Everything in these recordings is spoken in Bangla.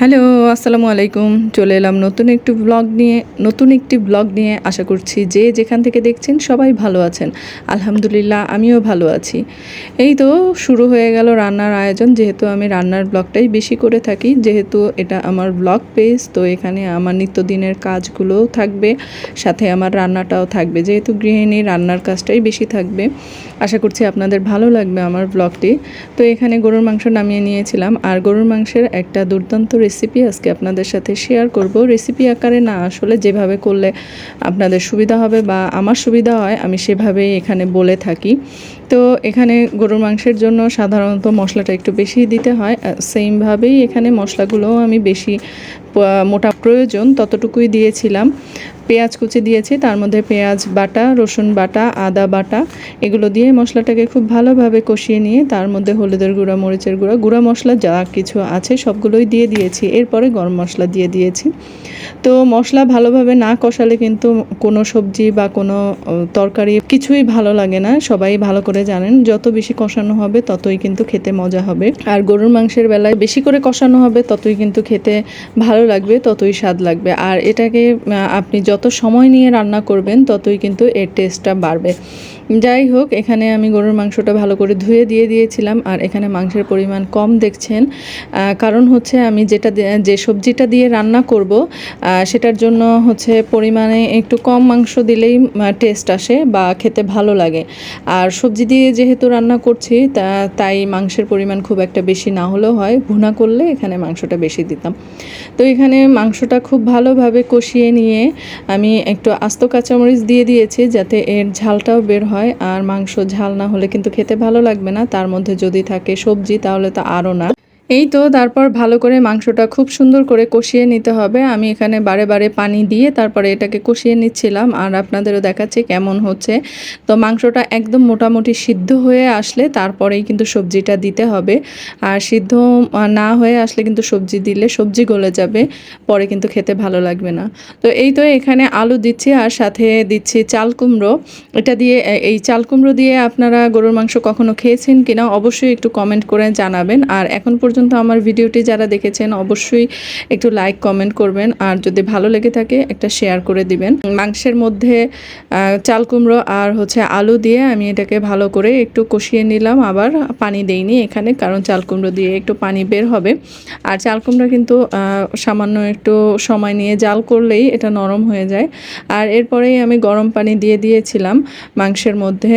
হ্যালো, আসসালামু আলাইকুম। চলে এলাম নতুন একটি ব্লগ নিয়ে, নতুন একটি ব্লগ নিয়ে আশা করছি যে যেখান থেকে দেখছেন সবাই ভালো আছেন। আলহামদুলিল্লাহ, আমিও ভালো আছি। এই তো শুরু হয়ে গেল রান্নার আয়োজন, যেহেতু আমি রান্নার ব্লগটাই বেশি করে থাকি, যেহেতু এটা আমার ব্লগ পেজ তো এখানে আমার নিত্যদিনের কাজগুলোও থাকবে, সাথে আমার রান্নাটাও থাকবে, যেহেতু গৃহিণী, রান্নার কাজটাই বেশি থাকবে। আশা করছি আপনাদের ভালো লাগবে আমার ব্লগটি তো এখানে গরুর মাংস নামিয়ে নিয়েছিলাম, আর গরুর মাংসের একটা দুর্দান্ত রেসিপি আজকে আপনাদের সাথে শেয়ার করব। রেসিপি আকারে না, আসলে যেভাবে করলে আপনাদের সুবিধা হবে বা আমার সুবিধা হয়, আমি সেভাবেই এখানে বলে থাকি। তো এখানে গরুর মাংসের জন্য সাধারণত মশলাটা একটু বেশি দিতে হয়। সেমভাবেই এখানে মশলাগুলোও আমি বেশি মোটা প্রয়োজন ততটুকুই দিয়েছিলাম। পেঁয়াজ কুচি দিয়েছি, তার মধ্যে পেঁয়াজ বাটা, রসুন বাটা, আদা বাটা, এগুলো দিয়ে মশলাটাকে খুব ভালোভাবে কষিয়ে নিয়ে তার মধ্যে হলুদের গুঁড়া, মরিচের গুঁড়া গুঁড়া মশলা যা কিছু আছে সবগুলোই দিয়ে দিয়েছি। এরপরে গরম মশলা দিয়ে দিয়েছি। তো মশলা ভালোভাবে না কষালে কিন্তু কোনো সবজি বা কোনো তরকারি কিছুই ভালো লাগে না। সবাই ভালো করে জানেন, যত বেশি কষানো হবে ততই কিন্তু খেতে মজা হবে। আর গরুর মাংসের বেলায় বেশি করে কষানো হবে ততই কিন্তু খেতে ভালো লাগবে, ততই স্বাদ লাগবে। আর এটাকে আপনি যত সময় নিয়ে রান্না করবেন, ততই কিন্তু এর টেস্টটা বাড়বে। যাই হোক, এখানে আমি গরুর মাংসটা ভালো করে ধুয়ে দিয়ে দিয়েছিলাম আর এখানে মাংসের পরিমাণ কম দেখছেন। কারণ হচ্ছে আমি যেটা যে সবজিটা দিয়ে রান্না করব সেটার জন্য হচ্ছে পরিমাণে একটু কম মাংস দিলেই টেস্ট আসে বা খেতে ভালো লাগে। আর সবজি দিয়ে যেহেতু রান্না করছি তাই মাংসের পরিমাণ খুব একটা বেশি না হলেও হয়। ভুনা করলে এখানে মাংসটা বেশি দিতাম। তো এখানে মাংসটা খুব ভালোভাবে কষিয়ে নিয়ে আমি একটু আস্ত কাঁচামরিচ দিয়ে দিয়েছি যাতে এর ঝালটাও বের হয়। আর মাংস ঝাল না হলে কিন্তু খেতে ভালো লাগবে না। তার মধ্যে যদি থাকে সবজি, তাহলে তো আরও না। এই তো, তারপর ভালো করে মাংসটা খুব সুন্দর করে কষিয়ে নিতে হবে। আমি এখানে বারে বারে পানি দিয়ে তারপরে এটাকে কষিয়ে নিচ্ছিলাম আর আপনাদেরও দেখাচ্ছি কেমন হচ্ছে। তো মাংসটা একদম মোটামুটি সিদ্ধ হয়ে আসলে তারপরেই কিন্তু সবজিটা দিতে হবে। আর সিদ্ধ না হয়ে আসলে কিন্তু সবজি দিলে সবজি গলে যাবে, পরে কিন্তু খেতে ভালো লাগবে না। তো এই তো এখানে আলু দিচ্ছি আর সাথে দিচ্ছি চাল কুমড়ো। এটা দিয়ে, এই চাল কুমড়ো দিয়ে আপনারা গরুর মাংস কখনো খেয়েছেন কিনা অবশ্যই একটু কমেন্ট করে জানাবেন। আর এখন পর্যন্ত আমার ভিডিওটি যারা দেখেছেন, অবশ্যই একটু লাইক কমেন্ট করবেন। আর যদি ভালো লেগে থাকে, একটা শেয়ার করে দিবেন। মাংসের মধ্যে চাল কুমড়ো আর হচ্ছে আলু দিয়ে আমি এটাকে ভালো করে একটু কষিয়ে নিলাম। আবার পানি দেইনি এখানে, কারণ চাল কুমড়ো দিয়ে একটু পানি বের হবে। আর চাল কুমড়ো কিন্তু সামান্য একটু সময় নিয়ে জাল করলেই এটা নরম হয়ে যায়। আর এরপরেই আমি গরম পানি দিয়ে দিয়েছিলাম মাংসের মধ্যে।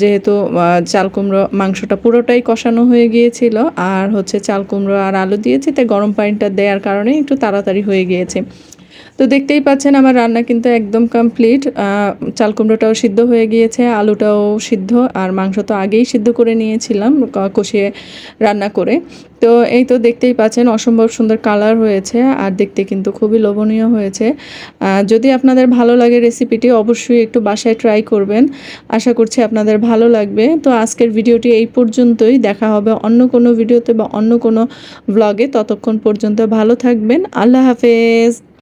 যেহেতু চাল কুমড়ো মাংসটা পুরোটাই কষানো হয়ে গিয়েছিল। আর হচ্ছে চাল কুমড়ো আর আলু দিয়েছি তাই গরম পানিটা দেওয়ার কারণে একটু তাড়াতাড়ি হয়ে গিয়েছে। তো দেখতেই পাচ্ছেন আমার রান্না কিন্তু একদম কমপ্লিট চাল কুমড়োটাও সিদ্ধ হয়ে গিয়েছে, আলুটাও সিদ্ধ, আর মাংস তো আগেই সিদ্ধ করে নিয়েছিলাম কষিয়ে রান্না করে। তো এই তো দেখতেই পাচ্ছেন অসম্ভব সুন্দর কালার হয়েছে, আর দেখতে কিন্তু খুবই লোভনীয় হয়েছে। যদি আপনাদের ভালো লাগে রেসিপিটি অবশ্যই একটু বাসায় ট্রাই করবেন। আশা করছি আপনাদের ভালো লাগবে। তো আজকের ভিডিওটি এই পর্যন্তই। দেখা হবে অন্য কোনো ভিডিওতে বা অন্য কোনো ব্লগে ততক্ষণ পর্যন্ত ভালো থাকবেন। আল্লাহ হাফেজ।